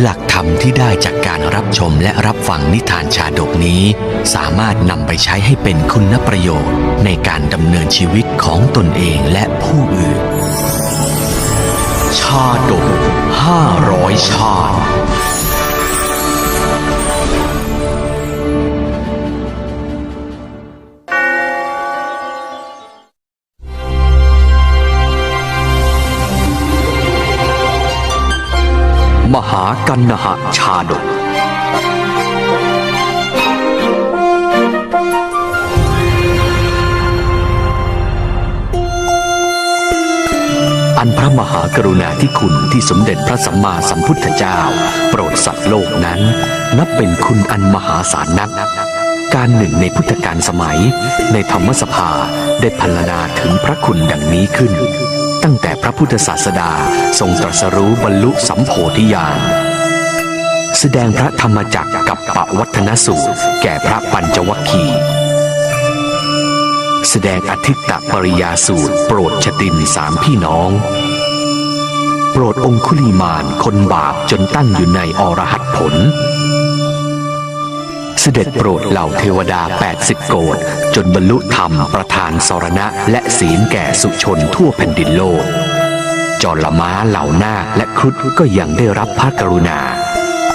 หลักธรรมที่ได้จากการรับชมและรับฟังนิทานชาดกนี้ สามารถนำไปใช้ให้เป็นคุณประโยชน์ ในการดำเนินชีวิตของตนเองและผู้อื่น ชาดกห้าร้อยชาันนหะชาดก อันพระมหากรุณาธิคุณที่สมเด็จพระสัมมาสัมพุทธเจ้า โปรดสัตว์โลกนั้น นับเป็นคุณอันมหาศาลนักการหนึ่งในพุทธกาลสมัย ในธรรมสภาได้พรรณนาถึงพระคุณดังนี้ขึ้น ตั้งแต่พระพุทธศาสดาทรงตรัสรู้บรรลุสัมโพธิญาณ แสดงพระธรรมจักรกับปวัฒนสูตร แก่พระปัญจวัคคีย์แสดงอธิตตปริยาสูตร โปรดชตินสามพี่น้อง โปรดองคุลีมานคนบาปจนตั้งอยู่ในอรหัตผล เสด็จโปรดเหล่าเทวดา 80 โกรธจนบรรลุธรรมประธานสรณะ และศีลแก่สุชนทั่วแผ่นดินโลกจอละม้าเหล่านาคและครุฑก็ยังได้รับพระกรุณา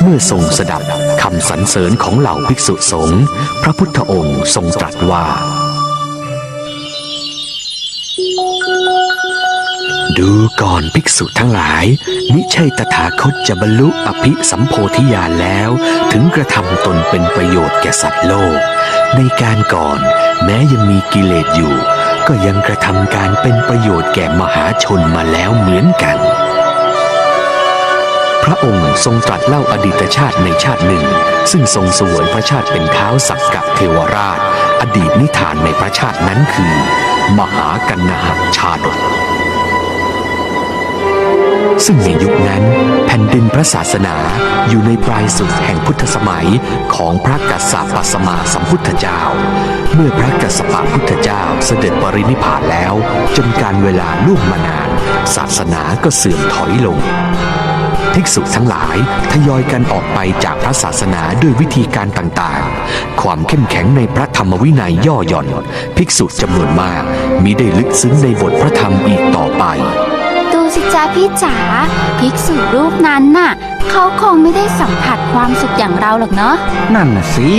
เมื่อทรงสดับคำสรรเสริญของเหล่าภิกษุสงฆ์พระพุทธองค์ทรงตรัสว่า ดูก่อนภิกษุทั้งหลาย มิใช่ตถาคตจะบรรลุอภิสัมโพธิญาณแล้ว ถึงกระทำตนเป็นประโยชน์แก่สัตว์โลก ในการก่อนแม้ยังมีกิเลสอยู่ ก็ยังกระทำการเป็นประโยชน์แก่มหาชนมาแล้วเหมือนกัน พระองค์ทรงตรัสเล่าอดีตชาติในชาติหนึ่ง ซึ่งทรงสวยพระชาติเป็นเท้าสักกะเทวราช อดีตนิทานในพระชาตินั้นคือ มหากันนหชาดกซึ่งในยุคนั้นแผ่นดินพระศาสนาอยู่ในปลายสุดแห่งพุทธสมัยของพระกัสสปะสมาสัมพุทธเจ้า เมื่อพระกัสสปะพุทธเจ้าเสด็จปรินิพพานแล้ว จนการเวลาล่วงมานาน ศาสนาก็เสื่อมถอยลง ภิกษุทั้งหลายทยอยกันออกไปจากพระศาสนาด้วยวิธีการต่างๆ ความเข้มแข็งในพระธรรมวินัยย่อหย่อน ภิกษุจำนวนมากมิได้ลึกซึ้งในบทพระธรรมอีกต่อไป ดูสิจ้าพี่จ๋าภิกษุรูปนั้นน่ะ เขาคงไม่ได้สัมผัสความสุขอย่างเราหรอกเนาะนั่นน่ะสิ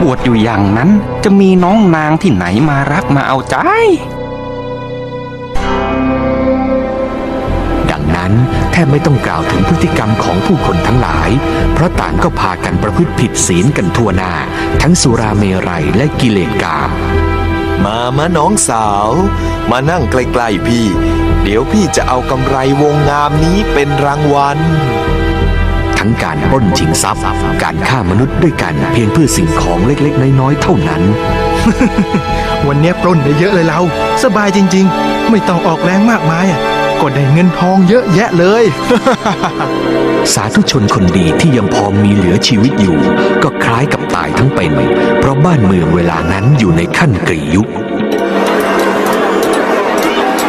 บวชอยู่อย่างนั้นจะมีน้องนางที่ไหนมารักมาเอาใจ แทบไม่ต้องกล่าวถึงพฤติกรรมของผู้คนทั้งหลาย เพราะต่างก็พากันประพฤติผิดศีลกันทั่วหน้า ทั้งสุราเมรัยและกิเลสกาม มามาน้องสาว มานั่งใกล้ๆพี่ เดี๋ยวพี่จะเอากำไรวงงามนี้เป็นรางวัล ทั้งการปล้นชิงทรัพย์ การฆ่ามนุษย์ด้วยกันเพียงเพื่อสิ่งของเล็กๆ น้อยๆ เท่านั้น วันเนี้ยปล้นได้เยอะเลยเรา สบายจริง ๆ ไม่ต้องออกแรงมากมายอะ ก็ได้เงินทองเยอะแยะเลย สาธุชนคนดีที่ยังพอมีเหลือชีวิตอยู่ ก็คล้ายกับตายทั้งเป็น เพราะบ้านเมืองเวลานั้นอยู่ในขั้นกรียุค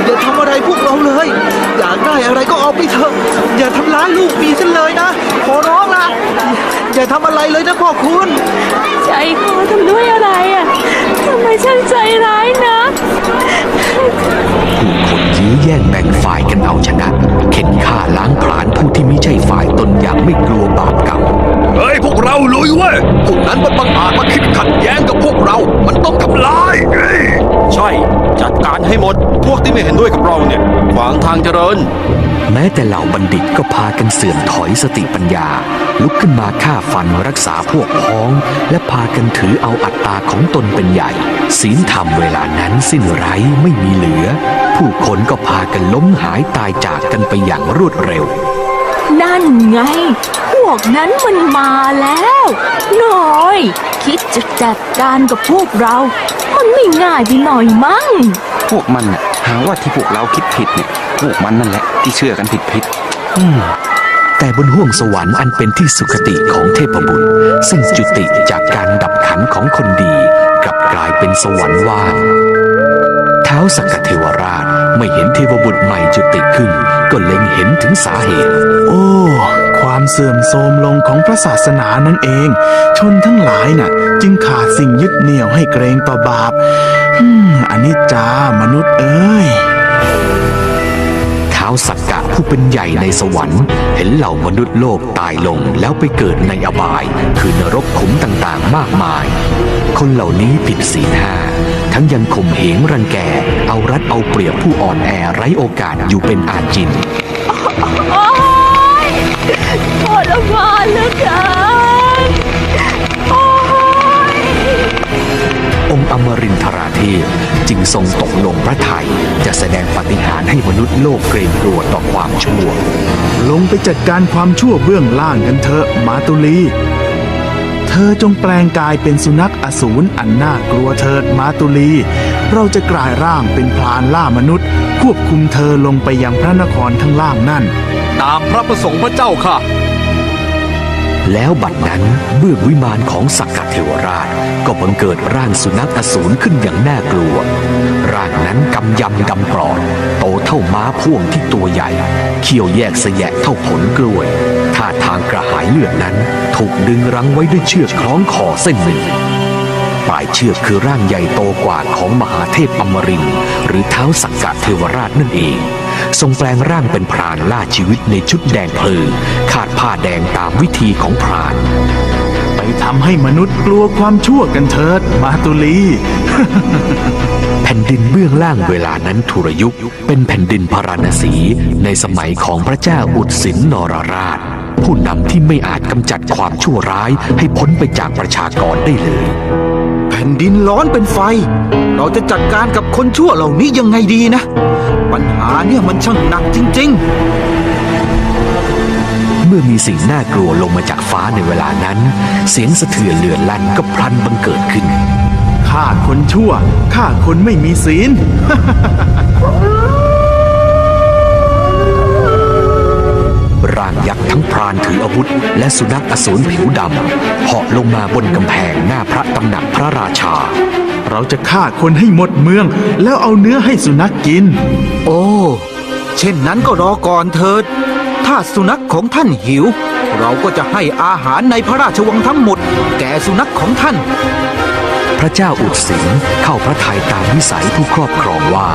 อย่าทำอะไรพวกเราเลย อยากได้อะไรก็เอาไปเถอะอย่าทำร้ายลูกมีฉันเลยนะขอร้องละอย่าทำอะไรเลยนะพ่อคุณใจคอทำด้วยอะไรอะทำไมช่างใจร้ายนะ ผู้คน ยื้อแย่งแบ่งฝ่ายกันเอาชนะ เข็นฆ่าล้างผลาญผู้ที่ไม่ใช่ฝ่ายตนอย่างไม่กลัวบาปกรรมเฮ้ยพวกเราลุยเว้ยพวกนั้นมันบังอาจมาคิดขัดแย้งกับพวกเรา มันต้องทำลายเฮ้ยใช่ จัดการให้หมด พวกที่ไม่เห็นด้วยกับเราเนี่ยขวางทางเจริญ แม้แต่เหล่าบัณฑิตก็พากันเสื่อมถอยสติปัญญา ลุกขึ้นมาฆ่าฟันรักษาพวกพ้อง และพากันถือเอาอัตตาของตนเป็นใหญ่ ศีลธรรมเวลานั้นสิ้นไร้ไม่มีเหลือ ผู้คนก็พากันล้มหายตายจากกันไปอย่างรวดเร็ว นั่นไง พวกนั้นมันมาแล้วน้อย คิดจะจัดการกับพวกเรา มันไม่ง่ายไปหน่อยมั้ง พวกมันน่ะหาว่าที่พวกเราคิดผิดเนี่ยพวกมันนั่นแหละที่เชื่อกันผิดผิดๆอืม แต่บนห้วงสวรรค์อันเป็นที่สุคติของเทพบุตร ซึ่งจุติจากการดับขันของคนดี กลับกลายเป็นสวรรค์ว่างเท้าวสักกเทวราชไม่เห็นเทวบุตรใหม่จุติขึ้น ก็เล็งเห็นถึงสาเหตุ โอ้ ความเสื่อมโทรมลงของพระศาสนานั่นเอง ชนทั้งหลายน่ะ จึงขาดสิ่งยึดเหนี่ยวให้เกรงต่อบาปอันนี้จ้ามนุษย์เอ้ยาวสักกะผู้เป็นใหญ่ในสวรรค์ เห็นเหล่ามนุษย์โลกตายลงแล้วไปเกิดในอบาย คือนรกขุมต่างๆ มากมาย คนเหล่านี้ผิดศีลห้าทั้งยังข่มเหงรังแก เอารัดเอาเปรียบผู้อ่อนแอไร้โอกาสอยู่เป็นอาจินโอ๊ยทรมานเหลือเกิน องค์อมรินทราเทพจึงทรงตกลงพระทัยจะแสดงปาฏิหารย์ให้มนุษย์โลกเกรงกลัวต่อความชั่ว ลงไปจัดการความชั่วเบื้องล่างกันเถอะมาตุลี เธอจงแปลงกายเป็นสุนัขอสูรอันน่ากลัวเถิดมาตุลี เราจะกลายร่างเป็นพรานล่ามนุษย์ ควบคุมเธอลงไปยังพระนครทั้งล่างนั่น ตามพระประสงค์พระเจ้าค่ะ แล้วบัดนั้นเบื้องวิมานของสักกะเทวราช ก็บังเกิดร่างสุนัขอสูรขึ้นอย่างน่ากลัว ร่างนั้นกำยำดำปลอด โตเท่าม้าพ่วงที่ตัวใหญ่ เขี้ยวแยกสะแยะเท่าผลกล้วยท่าทางกระหายเลือดนั้น ถูกดึงรั้งไว้ด้วยเชือกคล้องคอเส้นหนึ่งปลายเชือกคือร่างใหญ่โตกว่าของมหาเทพอมรินหรือเท้าสักกะเทวราชนั่นเอง ทรงแปลงร่างเป็นพรานล่าชีวิตในชุดแดงเพลิงคาดผ้าแดงตามวิธีของพราน ไปทำให้มนุษย์กลัวความชั่วกันเถิด มาตุลี แผ่นดินเบื้องล่างเวลานั้นทุรยุคเป็นแผ่นดินพาราณสีในสมัยของพระเจ้าอุดสินนรราช ผู้นำที่ไม่อาจกำจัดความชั่วร้ายให้พ้นไปจากประชากรได้เลยแผ่นดินร้อนเป็นไฟ เราจะจัดการกับคนชั่วเหล่านี้ยังไงดีนะ ปัญหาเนี่ยมันช่างหนักจริงๆเมื่อมีสิ่งน่ากลัวลงมาจากฟ้าในเวลานั้น เสียงสะเทือนเลือนลั่นก็พลันบังเกิดขึ้นฆ่าคนชั่ว ฆ่าคนไม่มีศีลร่าง ยักษ์ทั้งพรานถืออาวุธ และสุนัขอสูรผิวดำเหาะลงมาบนกำแพงหน้าพระตำหนักพระราชา เราจะฆ่าคนให้หมดเมือง แล้วเอาเนื้อให้สุนัขกกิน โอ้ เช่นนั้นก็รอก่อนเถิด ถ้าสุนัขของท่านหิว เราก็จะให้อาหารในพระราชวังทั้งหมด แก่สุนัขของท่าน พระเจ้าอุดสิงเข้าพระทัยตามวิสัยผู้ครอบครองว่า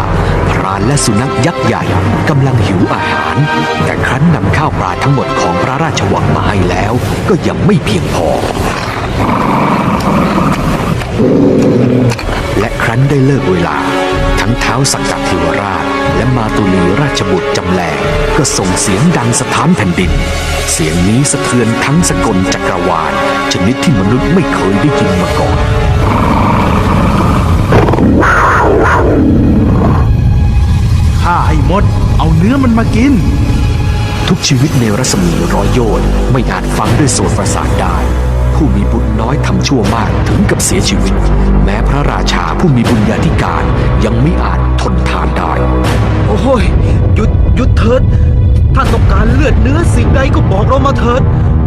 พรานและสุนัขยักษ์ใหญ่กำลังหิวอาหาร แต่ครั้นนำข้าวปลาทั้งหมดของพระราชวังมาให้แล้ว ก็ยังไม่เพียงพอ และครั้นได้เลิกเวลา ทั้งเท้าสักกะเทวราช และมาตุลีราชบุตรจำแรงก็ส่งเสียงดังสะท้านแผ่นดิน เสียงนี้สะเทือนทั้งสกลจักรวาลชนิดที่มนุษย์ไม่เคยได้ยินมาก่อน ฆ่าให้หมด เอาเนื้อมันมากิน ทุกชีวิตในรัศมีร้อยโยชน์ไม่อาจฟังด้วยโสตประสาทได้ ผู้มีบุญน้อยทำชั่วมากถึงกับเสียชีวิต แม้พระราชาผู้มีบุญญาธิการยังไม่อาจทนทานได้ โอ้ยหยุดหยุดเถิด ถ้าต้องการเลือดเนื้อสิ่งใดก็บอกเรามาเถิด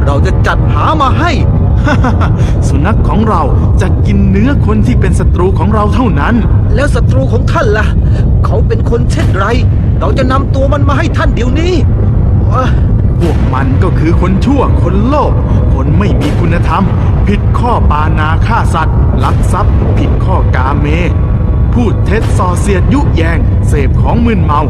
เราจะจัดหามาให้ สุนัขของเราจะกินเนื้อคนที่เป็นศัตรูของเราเท่านั้น แล้วศัตรูของท่านล่ะ เขาเป็นคนเช่นไร เราจะนำตัวมันมาให้ท่านเดี๋ยวนี้ พวกมันก็คือคนชั่วคนโลภคนไม่มีคุณธรรม ผิดข้อปานาฆ่าสัตว์ ลักทรัพย์ ผิดข้อกาเม พูดเท็จส่อเสียดยุแยง เสพของมึนเมา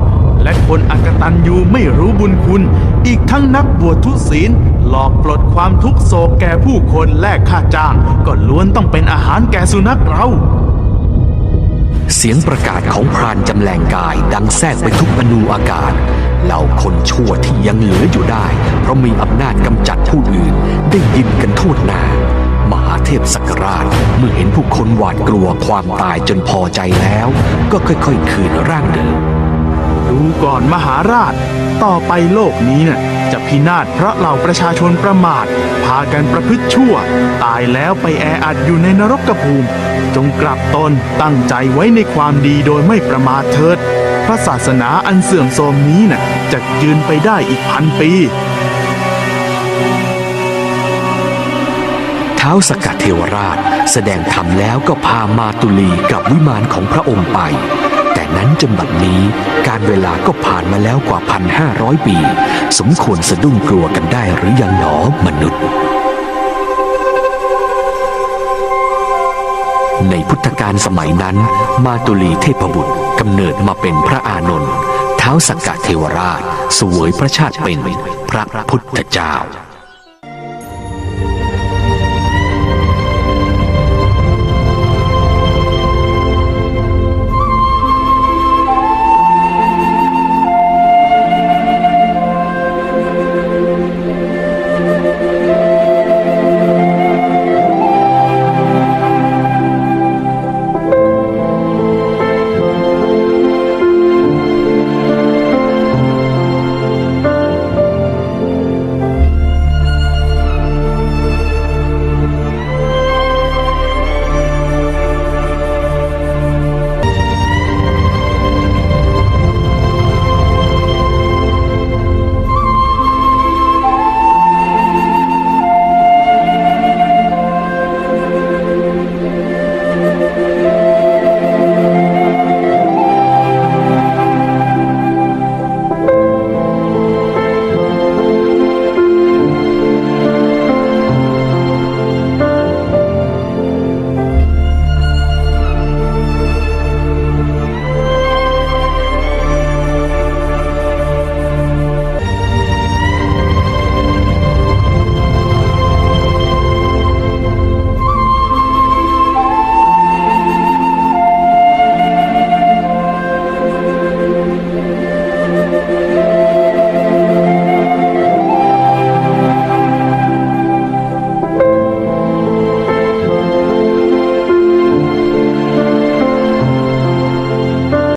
และคนอักตันยูไม่รู้บุญคุณ อีกทั้งนักบวชทุศีล หลอกปลดความทุกโศกแก่ผู้คนแลกค่าจ้าง ก็ล้วนต้องเป็นอาหารแก่สุนัขเราเสียงประกาศของพรานจำแรงกายดังแทรกไปทุกอนูอากาศ เหล่าคนชั่วที่ยังเหลืออยู่ได้ เพราะมีอำนาจกำจัดผู้อื่น ได้ยินกันโทษหนามหาเทพสักราชเมื่อเห็นผู้คนหวาดกลัวความตายจนพอใจแล้ว ก็ค่อยๆ คืนร่างเดิม ดูก่อนมหาราช ต่อไปโลกนี้น่ะจะพินาศเพราะเหล่าประชาชนประมาท พากันประพฤติชั่ว ตายแล้วไปแออัดอยู่ในนรกกระภูมิ จงกลับตนตั้งใจไว้ในความดีโดยไม่ประมาทเถิด พระศาสนาอันเสื่อมโทรมนี้น่ะจะยืนไปได้อีกพันปีเท้าวสกัดเทวราชแสดงธรรมแล้วก็พามาตุลีกลับวิมานของพระองค์ไป นั้นจนบัดนี้ การเวลาก็ผ่านมาแล้วกว่าพันห้าร้อยปี สมควรสะดุ้งกลัวกันได้หรือยังหนอมนุษย์ในพุทธกาลสมัยนั้น มาตุลีเทพบุตรกำเนิดมาเป็นพระอานนท์เท้าสักกะเทวราช สวยพระชาติเป็นพระพุทธเจ้า